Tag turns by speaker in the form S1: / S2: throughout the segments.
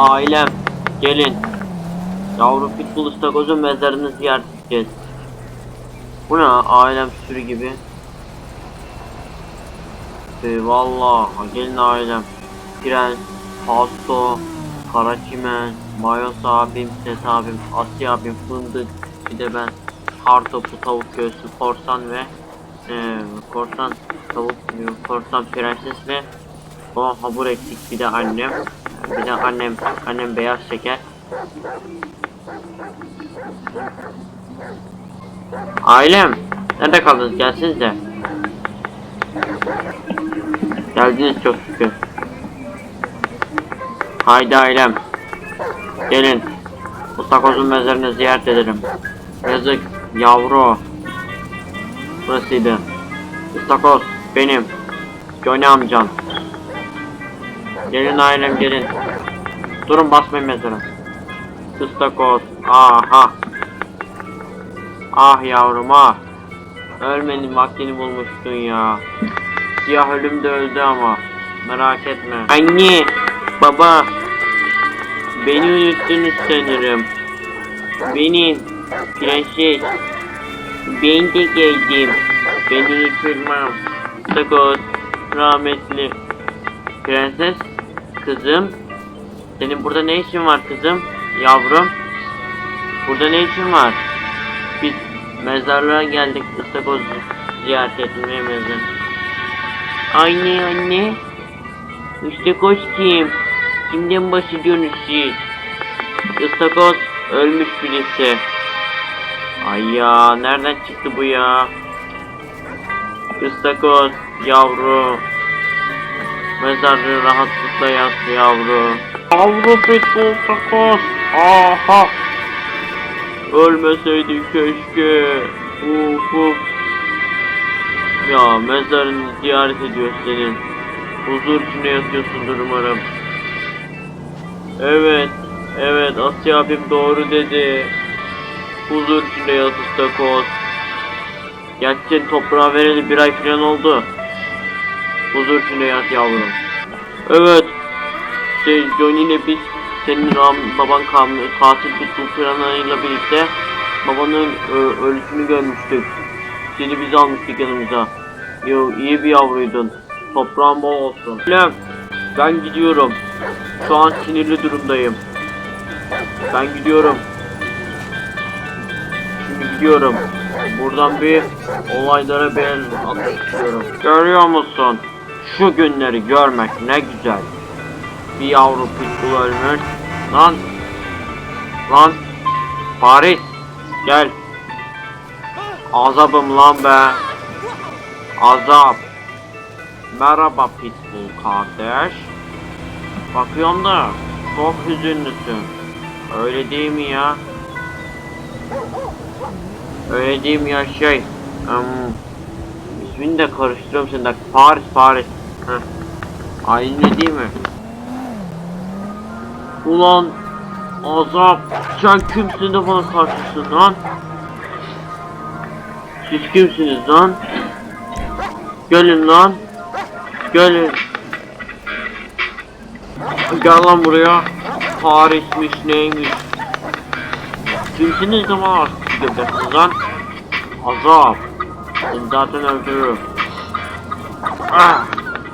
S1: ailem gelin. Yavru pitbull ıstakozun mezarını ziyaret edeceğiz. Bu ne ailem sürü gibi. Valla gelin ailem. Prens, Pasto, Karaçimen, Mayos abim, Ses abim, Asya abim, Fındık, bir de ben Kartopu, tavuk göğsü, korsan ve ee, korsan tavuk, e, korsan prenses ve o hamur eksik bir de annem. Bir de annem, annem beyaz şeker. Ailem, nerede kaldınız? Gelsinize. Geldiniz çok şükür. Haydi ailem. Gelin. Bu mezarını ziyaret edelim. Yazık, yavru. Burasıydı. İstakoz, benim. Johnny amcam. Gelin ailem gelin. Durun basmayın mezara. Istakoz, aha. Ah yavrum ah. Ölmenin vaktini bulmuştun ya. Siyah ölüm de öldü ama. Merak etme. Anne, baba. Beni unuttunuz sanırım. Benim prenses. Ben de geldim. Beni unutulmam. Sakot, rahmetli. Prenses, kızım. Senin burada ne işin var kızım? Yavrum. Burada ne işin var? Biz mezarlığa geldik ıstakoz ziyaret etmeye mezar. Anne anne. İstakoz kim? Kimden bahsediyorsunuz siz? Istakoz ölmüş birisi. Ay ya nereden çıktı bu ya? Istakoz yavru. Mezarlığı rahatlıkla yattı yavru. Yavru pitbull takoz. Aha. Ölmeseydi keşke. Uf uf. Ya mezarını ziyaret ediyor senin. Huzur içinde yatıyorsundur umarım. Evet. Evet Asya abim doğru dedi. Huzur içinde yat istakoz. Gerçekten toprağa vereli bir ay falan oldu. Huzur içinde yat yavrum. Evet. Şey Johnny ile biz senin baban katil bir planlarıyla birlikte babanın ö, ölüsünü görmüştük. Seni biz almıştık yanımıza. Yo, iyi bir yavruydun. Toprağın bol olsun. Lan, ben gidiyorum. Şu an sinirli durumdayım. Ben gidiyorum. Şimdi gidiyorum. Buradan bir olaylara bir atmak istiyorum. Görüyor musun? Şu günleri görmek ne güzel. Bir yavru pitbull ölmüş. Lan. Lan. Paris. Gel. Azabım lan be. Azap. Merhaba pitbull kardeş. Bakıyorum da çok hüzünlüsün. Öyle değil mi ya? Öyle değil mi ya şey? Um, ismini de karıştırıyorum senin de. Paris Paris. Heh. Aynı değil mi? Ulan Azap sen kimsin de bana karşısın lan? Siz kimsiniz lan? Gelin lan. Gelin. Gel lan buraya. Paris'miş neymiş? Kimsiniz de bana göbeksiniz lan? Azap. Seni zaten öldürürüm. Ah,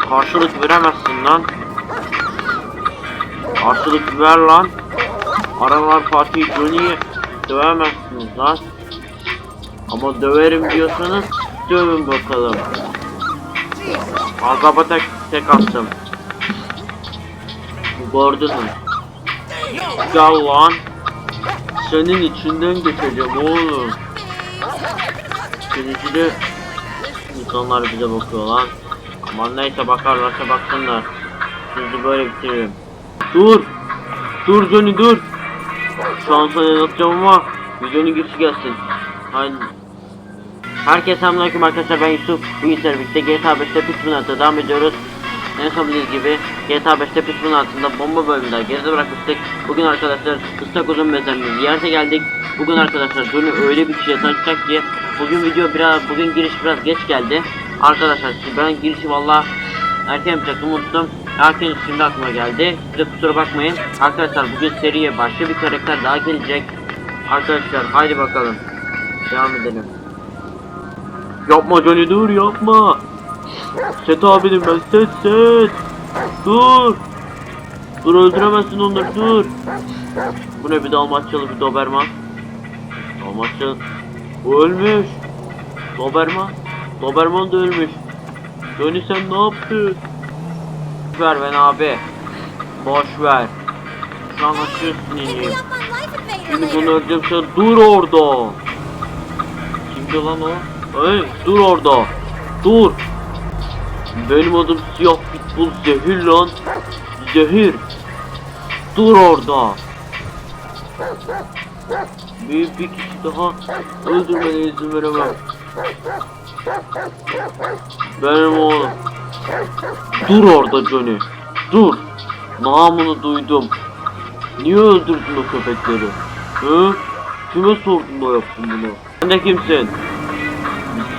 S1: karşılık veremezsin lan. Karşılık ver lan. Aralar Fatih Johnny'yi dövemezsiniz lan. Ama döverim diyorsanız dövün bakalım. Azaba tek, tek attım. Gördün mü? Gel lan. Senin içinden geçeceğim oğlum. Şimdi de insanlar bize bakıyor lan. Aman neyse bakarlarsa baksınlar. Sizi böyle bitiririm. Dur. Dur Johnny dur. Şu an sana anlatacağım ama videonun girişi gelsin. Haydi. Herkese selamünaleyküm arkadaşlar ben Yusuf. Bu işler birlikte GTA 5'te Pitbull'un altında devam ediyoruz. En son bildiğiniz gibi GTA 5'te Pitbull'un altında bomba bölümünde geride bırakmıştık. Bugün arkadaşlar Istakoz'un mezarını ziyarete geldik. Bugün arkadaşlar Johnny öyle bir şey tanıtacak ki bugün video biraz bugün giriş biraz geç geldi. Arkadaşlar ben girişi valla erken yapacaktım unuttum. Lakin şimdi aklıma geldi. Size kusura bakmayın. Arkadaşlar bugün seriye başka bir karakter daha gelecek. Arkadaşlar haydi bakalım. Devam edelim. Yapma Johnny dur yapma. Set abinin ben set set. Dur. Dur öldüremezsin onları dur. Bu ne bir Dalmatçalı bir Doberman. Dalmatçalı. O ölmüş. Doberman. Doberman da ölmüş. Johnny sen ne yaptın? Ver ben abi. Boş ver. Şu an açıyorsun ineyim. Şimdi bunu öleceğim sen dur orada. Kimdi lan o? Hey dur orada. Dur. Benim adım siyah pitbull zehir lan. Zehir. Dur orada. Bir, bir kişi daha öldürmene izin veremem. Benim oğlum. Dur orada Johnny. Dur. Namını duydum. Niye öldürdün o köpekleri? Hı? Kime sordun da yaptın bunu? Sen de kimsin?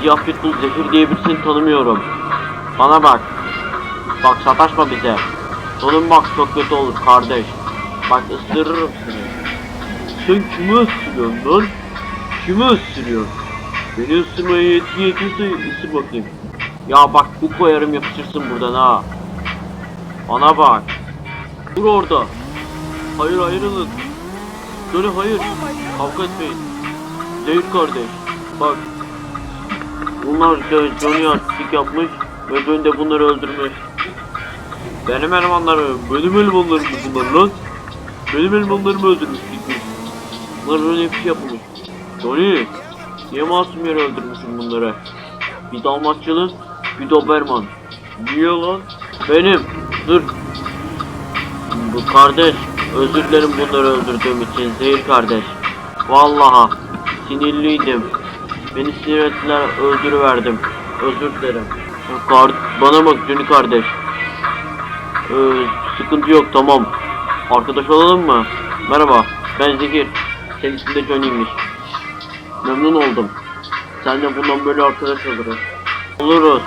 S1: Siyah pitbull zehir diye birisini tanımıyorum. Bana bak. Bak sataşma bize. Sonun bak çok kötü olur kardeş. Bak ısırırım seni. Sen kimi ısırıyorsun lan? Kimi ısırıyorsun? Beni ısırmaya yetki yetiyorsa ısır bakayım. Ya bak bu koyarım yapışırsın buradan ha. Bana bak. Dur orada. Hayır ayrılın. Dönü hayır. Kavga etmeyin. Zehir kardeş. Bak. Bunlar Johnny Johnny artistik yapmış ve Johnny de bunları öldürmüş. Benim elemanlarım, benim elemanlarım bunlar lan. Benim elemanlarımı öldürmüş gitmiş. Bunlar öyle bir şey yapmış. Johnny, niye masum yere öldürmüşsün bunları? Bir Dalmatçalı, bir Doberman. Niye lan? Benim. Dur. Bu kardeş, özür dilerim bunları öldürdüğüm için Zehir kardeş. Vallaha sinirliydim. Beni sinir ettiler, öldürüverdim. Özür dilerim. Kar bana bak Johnny kardeş. Ee, sıkıntı yok tamam. Arkadaş olalım mı? Merhaba, ben Zehir. Senin ismin de Johnny'ymiş. Memnun oldum. Sen de bundan böyle arkadaş oluruz. Oluruz.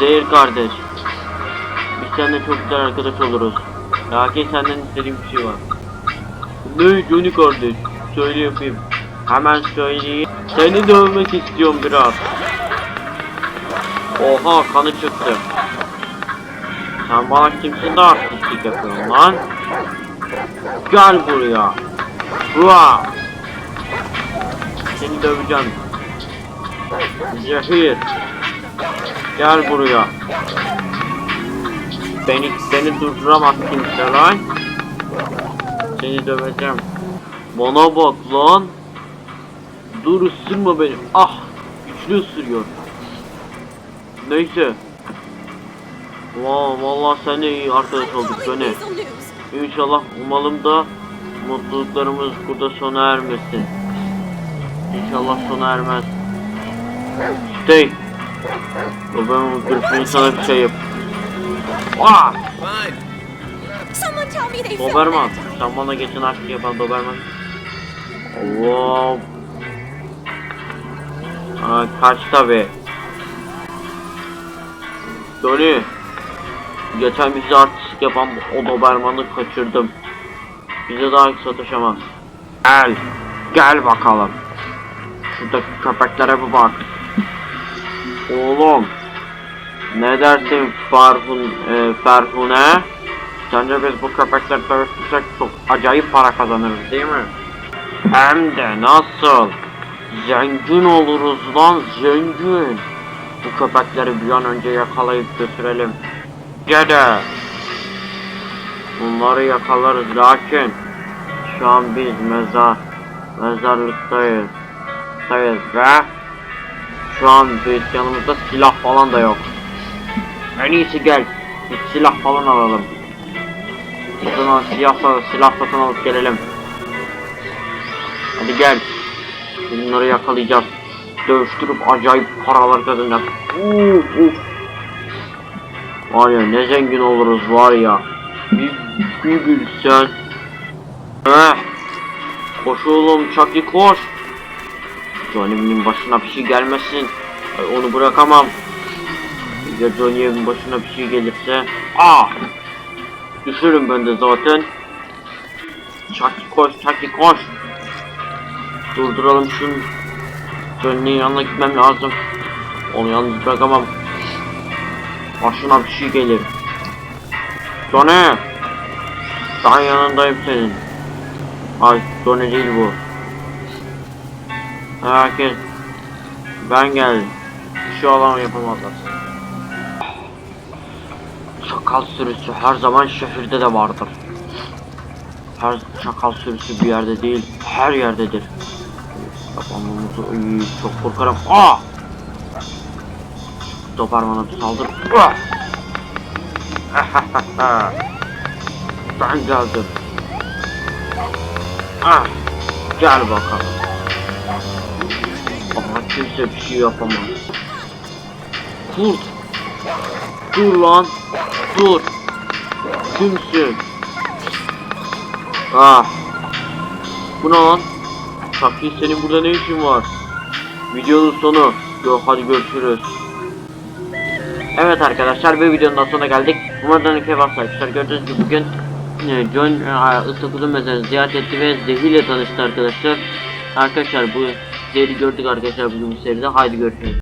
S1: Zehir kardeş. Biz seninle çok güzel arkadaş oluruz. Lakin senden istediğim bir şey var. Ne Johnny kardeş? Söyle yapayım. Hemen söyleyeyim. Seni dövmek istiyorum biraz. Oha kanı çıktı. Sen bana kimsin de artistlik yapıyorsun lan? Gel buraya. Hua. Seni döveceğim. Zehir. Gel buraya. Beni beni durduramaz kimse lan. Seni döveceğim. Bana bak lan. Dur ısırma beni. Ah! Güçlü ısırıyor. Neyse. Vaa vallahi sen de iyi arkadaş olduk Johnny. İnşallah umalım da mutluluklarımız burada sona ermesin. İnşallah sona ermez. Stay. Babamın gırfını sana bir şey yap.
S2: Fine.
S3: Someone tell me they filmed
S1: Doberman. Sen bana geçen aşkı yapan Doberman. Allah. Aa, kaç tabi. Dönü. Geçen bizi artistik yapan o Doberman'ı kaçırdım. Bize daha hiç sataşamaz. Gel. Gel bakalım. Şuradaki köpeklere bir bak. Oğlum. Ne dersin Farhun, e, Ferhune? Sence biz bu köpekleri dövüştürsek çok acayip para kazanırız değil mi? Hem de nasıl? Zengin oluruz lan zengin. Bu köpekleri bir an önce yakalayıp götürelim. Gede. Bunları yakalarız lakin şu an biz mezar mezarlıktayız. Sayız ve şu an biz yanımızda silah falan da yok. En iyisi gel. Bir silah falan alalım. O zaman silah, silah satın alıp gelelim. Hadi gel. Bunları yakalayacağız. Dövüştürüp acayip paralar kazanacağız. Uf uf. Var ya ne zengin oluruz var ya. Bir, bir bilsen. Eh. Koş oğlum Chucky koş. Johnny'nin başına bir şey gelmesin. Onu bırakamam. Ya Johnny'nin başına bir şey gelirse. Ah! Düşürüm ben de zaten. Çaki koş, Çaki koş. Durduralım şunu. Johnny'nin yanına gitmem lazım. Onu yalnız bırakamam. Başına bir şey gelir. Johnny! Ben yanındayım senin. Ay Johnny değil bu. Herkes ben geldim. Bir şey olan yapamazlar. Çakal sürüsü her zaman şehirde de vardır. Her çakal sürüsü bir yerde değil, her yerdedir. İyi, çok korkarım. Aa! Doberman'a bir saldır. Ah! ben geldim. Ah! Gel bakalım. Kimse bir şey yapamaz. Kurt! Dur lan! Dur! Kimsin? Ah! Bu ne lan? Şakir senin burada ne işin var? Videonun sonu. Yok hadi görüşürüz. Evet arkadaşlar bir videonun sonuna geldik. Umarım ki arkadaşlar gördüğünüz gibi bugün e, John e, Istakuz'un mezarını ziyaret etti ve zehirle tanıştı arkadaşlar. Arkadaşlar bu zehri gördük arkadaşlar bugün bu seride. Haydi görüşürüz.